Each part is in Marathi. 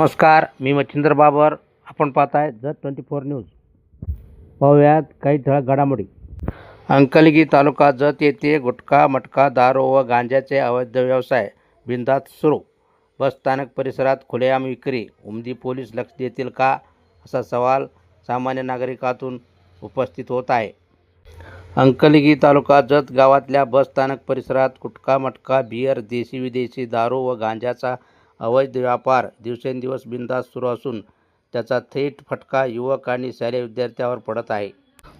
नमस्कार मी मच्छिंद्र बाबर. आपण पाहत आहे जत ट्वेंटी फोर न्यूज. पाहूयात काही ठळक घडामोडी. अंकलगी तालुका जत येथे गुटखा मटका दारू व गांजाचे अवैध व्यवसाय बिंदात सुरू. बस स्थानक परिसरात खुलेआम विक्री. उमदी पोलीस लक्ष देतील का? असा सवाल सामान्य नागरिकातून उपस्थित होत आहे. अंकलगी तालुका जत गावातल्या बस स्थानक परिसरात गुटखा मटका बियर देशी विदेशी दारू व गांजाचा अवैध व्यापार दिवसेंदिवस बिनधास्त सुरू असून त्याचा थेट फटका युवक आणि शालेय विद्यार्थ्यावर पडत आहे.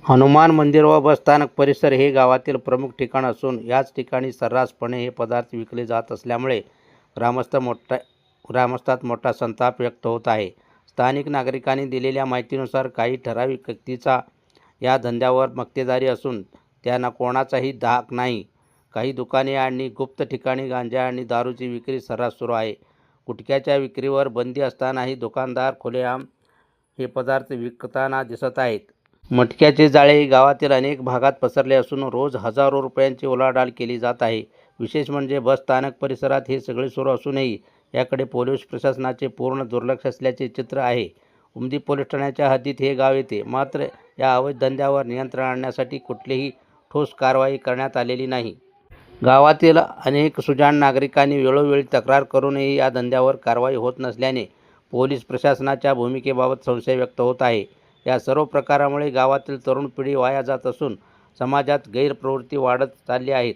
हनुमान मंदिर व बसस्थानक परिसर हे गावातील प्रमुख ठिकाण असून याच ठिकाणी सर्रासपणे हे पदार्थ विकले जात असल्यामुळे ग्रामस्थ मोठा ग्रामस्थात मोठा संताप व्यक्त होत आहे. स्थानिक नागरिकांनी दिलेल्या माहितीनुसार काही ठराविक व्यक्तीचा या धंद्यावर मक्तेदारी असून त्यांना कोणाचाही धाक नाही. काही दुकाने आणि गुप्त ठिकाणी गांजा आणि दारूची विक्री सर्रास सुरू आहे. गुटख्याच्या विक्रीवर बंदी असतानाही दुकानदार खुलेआम हे पदार्थ विकताना दिसत आहेत. मटक्याचे जाळे गावातील अनेक भागात पसरले असून रोज हजारो रुपयांची उलाढाल केली जात आहे. विशेष म्हणजे बस स्थानक परिसरात हे सगळे सुरू असूनही याकडे पोलीस प्रशासनाचे पूर्ण दुर्लक्ष असल्याचे चित्र आहे. उमदी पोलीस ठाण्याच्या हद्दीत हे गाव येते. मात्र या अवैध धंद्यावर नियंत्रण आणण्यासाठी कुठलीही ठोस कारवाई करण्यात आलेली नाही. गावातील अनेक सुजाण नागरिकांनी वेळोवेळी तक्रार करूनही या धंद्यावर कारवाई होत नसल्याने पोलीस प्रशासनाच्या भूमिकेबाबत संशय व्यक्त होत आहे. या सर्व प्रकारामुळे गावातील तरुण पिढी वाया जात असून समाजात गैरप्रवृत्ती वाढत चालली आहेत.